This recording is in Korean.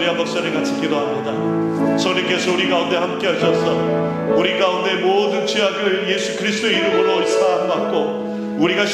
우리와 목소리 같이 기도합니다. 소리께서 우리 가운데 함께 하셔서 우리 가운데 모든 죄악을 예수 그리스도의 이름으로 사함받고 우리가